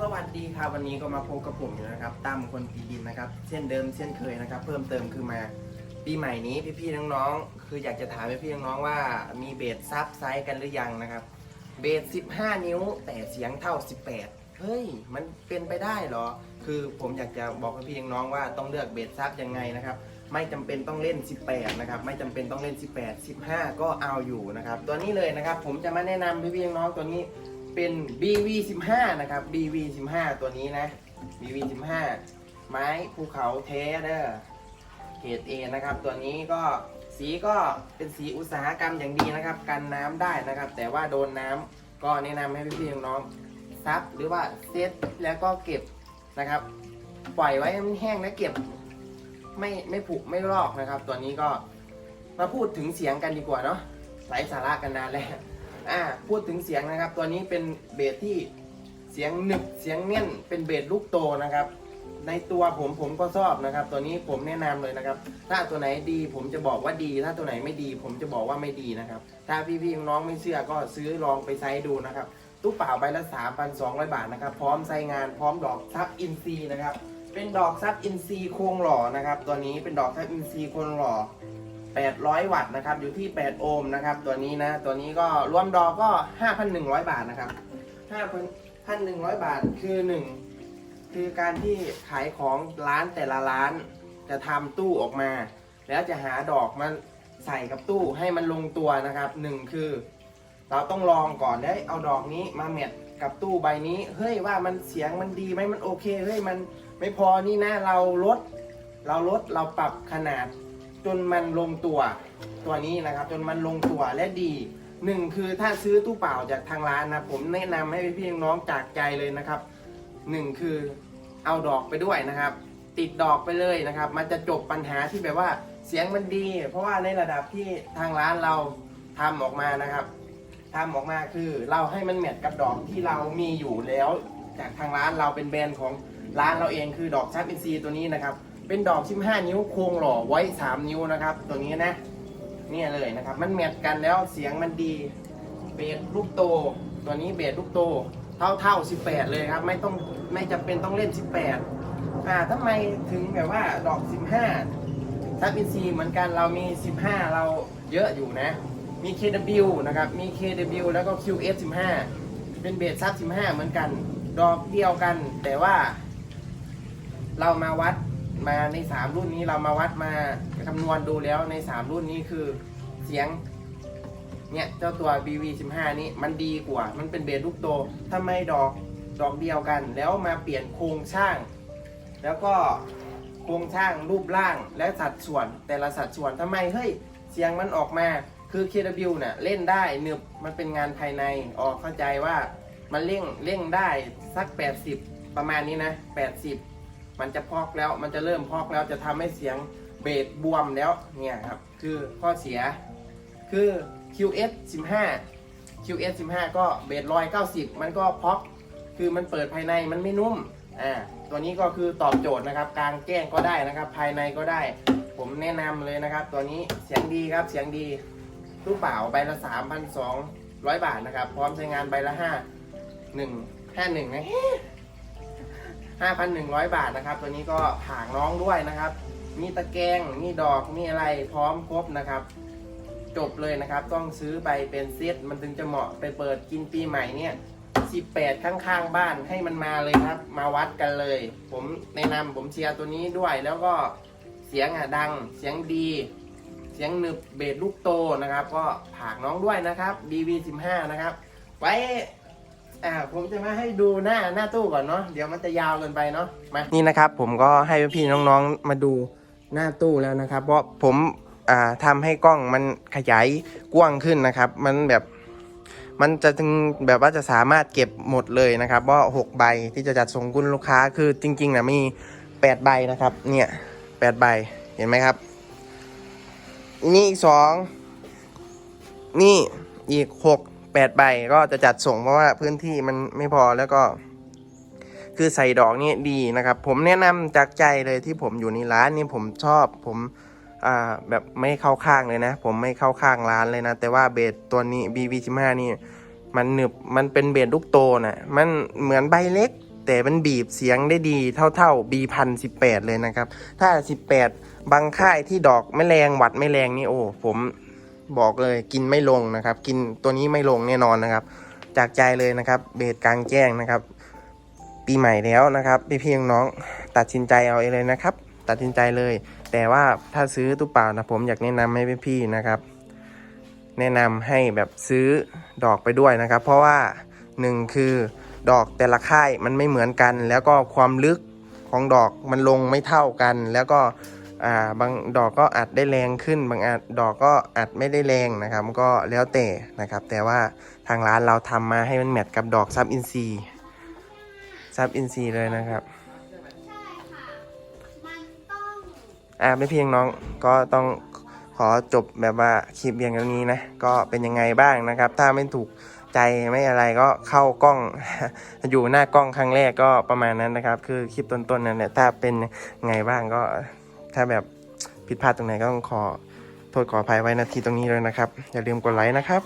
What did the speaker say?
สวัสดีครับวันนี้ก็มาพบกับผมอยู่นะครับตั้มคนตีดินนะครับ เช่นเดิมเช่นเคยนะครับ เพิ่มเติมคือมาปีใหม่นี้พี่ๆน้องๆคืออยากจะถามพี่ๆน้องๆว่ามีเบสซับไซส์กันหรือยังนะครับ เบส15 นิ้ว แต่เสียงเท่า 18 เฮ้ย มันเป็นไปได้เหรอ คือผมอยากจะบอกพี่ๆน้องๆว่าต้องเลือกเบสซับยังไงนะครับไม่จำเป็นต้องเล่น 18 นะครับ ไม่จำเป็นต้องเล่น 18 15 ก็เอาอยู่นะครับ ตัวนี้เลยนะครับ ผมจะมาแนะนำพี่ๆน้องๆตัวนี้ เป็น BV 15 นะครับ BV 15 ตัวนี้นะ BV 15 ไม้ภูเขาแท้เด้อเกรด A นะครับ ตัวนี้ก็สีก็เป็นสีอุตสาหกรรมอย่างดีนะครับ กันน้ำได้นะครับ แต่ว่าโดนน้ำก็แนะนำให้พี่ๆน้องๆซับหรือว่าเซตแล้วก็เก็บนะครับ ปล่อยไว้ให้มันแห้งแล้วเก็บไม่ไม่ผุไม่ลอกนะครับ ตัวนี้ก็มาพูดถึงเสียงกันดีกว่าเนาะไร้สาระกันนานแล้ว อ่าพูดถึงเสียงนะครับ ตัวนี้เป็นเบสที่เสียงหนึบเสียงเน่นเป็นเบสลูกโตนะครับ ในตัวผมผมก็ชอบนะครับ ตัวนี้ผมแนะนำเลยนะครับ ถ้าตัวไหนดีผมจะบอกว่าดี ถ้าตัวไหนไม่ดี ผมจะบอกว่าไม่ดีนะครับ ถ้าพี่ๆน้องๆไม่เชื่อก็ซื้อลองไปใช้ดูนะครับ ตู้เปล่าใบละ 3,200 บาทนะครับ พร้อมใช้งานพร้อมดอกซับอินซีนะครับเป็นดอกซับอินซีโครงหล่อนะครับ ตัวนี้เป็นดอกซับอินซีโครงหล่อ 800 วัตต์นะครับอยู่ที่ 8 โอห์มนะครับตัวนี้นะตัวนี้ก็รวมดอกก็ 5,100 บาทนะครับ5,100 บาทคือ 1 คือการที่ขายของร้านแต่ละร้านจะทำตู้ออกมา แล้วจะหาดอกมาใส่กับตู้ให้มันลงตัวนะครับหนึ่งคือ เราต้องลองก่อนได้เอาดอกนี้มาแมทกับตู้ใบนี้เฮ้ยว่ามันเสียงมันดีไหมมันโอเคเฮ้ยมันไม่พอนี่นะเราลดเราลดเราปรับขนาด จนมันลงตัวตัวนี้นะครับ จนมันลงตัวและดีหนึ่งคือถ้าซื้อตู้เปล่าจากทางร้านนะผมแนะนำให้พี่น้องจากใจเลยนะครับหนึ่งคือเอาดอกไปด้วยนะครับ ติดดอกไปเลยนะครับ มันจะจบปัญหาที่แบบว่าเสียงมันดี เพราะว่าในระดับที่ทางร้านเราทำออกมานะครับทำออกมาคือเราให้มันแมทกับดอกที่เรามีอยู่แล้ว จากทางร้านเราเป็นแบรนด์ของร้านเราเองคือดอกซับอินซีตัวนี้นะครับ เป็นดอก 15 นิ้วโครงหล่อไว้ 3 นิ้วนะครับ ตัวนี้นะเนี่ยเลยนะครับ มันแมทกันแล้วเสียงมันดี เบสลูกโต ตัวนี้เบสลูกโต เท่าเท่า18 เลยครับ ไม่ต้องไม่จำเป็นต้องเล่น 18อ่าทำไมถึงแบบว่าดอก 15ซับอินซีเหมือนกันเรามี 15 เราเยอะอยู่นะ มี KW นะครับ มี KW แล้วก็ QS 15 เป็นเบสซับ15 เหมือนกัน ดอกเดียวกันแต่ว่า เรามาวัด มาใน3รุ่นนี้เรามาวัดมาคำนวณดูแล้วใน3รุ่นนี้คือเสียงเนี่ยเจ้าตัว BV 15 นี้มันดีกว่า มันเป็นเบสลูกโตทำไมดอกดอกเดียวกัน แล้วมาเปลี่ยนโครงสร้าง แล้วก็โครงสร้างรูปร่างและสัดส่วน แต่ละสัดส่วนทำไมเฮ้ยเสียงมันออกมาคือ KW เน่ะเล่นได้หนึบมันเป็นงานภายในออกเข้าใจว่ามันเร่งเร่งได้สัก 80 ประมาณนี้นะ 80 มันจะพอกแล้วมันจะเริ่มพอกแล้วจะทำให้เสียงเบสบวมแล้วเนี่ยครับ คือข้อเสียคือ QS 15 QS 15 ก็เบสร้อยเก้าสิบมันก็พอกคือมันเปิดภายในมันไม่นุ่มอ่าตัวนี้ก็คือตอบโจทย์นะครับกลางแจ้งก็ได้นะครับ ภายในก็ได้ ผมแนะนำเลยนะครับ ตัวนี้เสียงดีครับเสียงดีตู้เปล่าใบละ3,200บาทนะครับ พร้อมใช้งานใบละ5 1 5 1นะ 5,100 บาทนะครับ ตัวนี้ก็ผางน้องด้วยนะครับ มีตะแกรงมีดอก มีอะไรพร้อมครบนะครับ จบเลยนะครับ ต้องซื้อไปเป็นเซตมันถึงจะเหมาะไปเปิดกินปีใหม่เนี่ย18 ข้างๆบ้านให้มันมาเลยครับ มาวัดกันเลย ผมแนะนำผมเชียร์ตัวนี้ด้วย แล้วก็เสียงอะดัง เสียงดี เสียงหนึบเบสลูกโตนะครับ ก็ผากน้องด้วยนะครับ DV15 นะครับ ไว้ อ่ผมจะมาให้ดูหน้าหน้าตู้ก่อนเนาะเดี๋ยวมันจะยาวเกินไปเนาะมานี่นะครับ ผมก็ให้พี่น้องๆมาดูหน้าตู้แล้วนะครับ เพราะผมอ่าทำให้กล้องมันขยายกว้างขึ้นนะครับ มันแบบมันจะถึงแบบว่าจะสามารถเก็บหมดเลยนะครับว่าหกใบที่จะจัดส่งคุณลูกค้าคือจริงๆนะมีแปดใบนะครับ เนี่ยแปดใบเห็นไหมครับ นี่อีกสองนี่อีกห กแปดใบก็จะจัดส่งเพราะว่าพื้นที่มันไม่พอแล้วก็ คือใส่ดอกนี่ดีนะครับ ผมแนะนำจากใจเลยที่ผมอยู่ในร้านนี่ผมชอบผมอ่าแบบไม่เข้าข้างเลยนะ ผมไม่เข้าข้างร้านเลยนะ แต่ว่าเบสตัวนี้ BB15 นี่ มันหนึบมันเป็นเบสลูกโตนะมันเหมือนใบเล็ก แต่มันบีบเสียงได้ดีเท่าๆ B พันสิบแปดเลยนะครับ ถ้าสิบแปดบางค่ายที่ดอกไม่แรงหวัดไม่แรงนี่โอ้ผม บอกเลยกินไม่ลงนะครับ กินตัวนี้ไม่ลงแน่นอนนะครับ จากใจเลยนะครับ เบสกลางแจ้งนะครับ ปีใหม่แล้วนะครับพี่พี่น้องตัดสินใจเอาเองเลยนะครับ ตัดสินใจเลย แต่ว่าถ้าซื้อตู้เปล่านะผมอยากแนะนำให้พี่พี่นะครับ แนะนำให้แบบซื้อดอกไปด้วยนะครับ เพราะว่าหนึ่งคือดอกแต่ละค่ายมันไม่เหมือนกัน แล้วก็ความลึกของดอกมันลงไม่เท่ากัน แล้วก็ อ่าบางดอกก็อัดได้แรงขึ้น บางอัดดอกก็อัดไม่ได้แรงนะครับก็แล้วแต่นะครับ แต่ว่าทางร้านเราทำมาให้มันแมทกับดอกซับอินซีซับอินซีเลยนะครับใช่ค่ะมันต้องอ่าไม่เพียงน้องก็ต้องขอจบแบบว่าคลิปเพียงเท่านี้นะ ก็เป็นยังไงบ้างนะครับ ถ้าไม่ถูกใจไม่อะไรก็เข้ากล้องอยู่หน้ากล้องครั้งแรกก็ประมาณนั้นนะครับ คือคลิปต้นๆนั้นเนี่ยถ้าเป็นไงบ้างก็ ถ้าแบบผิดพลาดตรงไหนก็ต้องขอโทษขออภัยไว้นาทีตรงนี้เลยนะครับ อย่าลืมกดไลค์นะครับ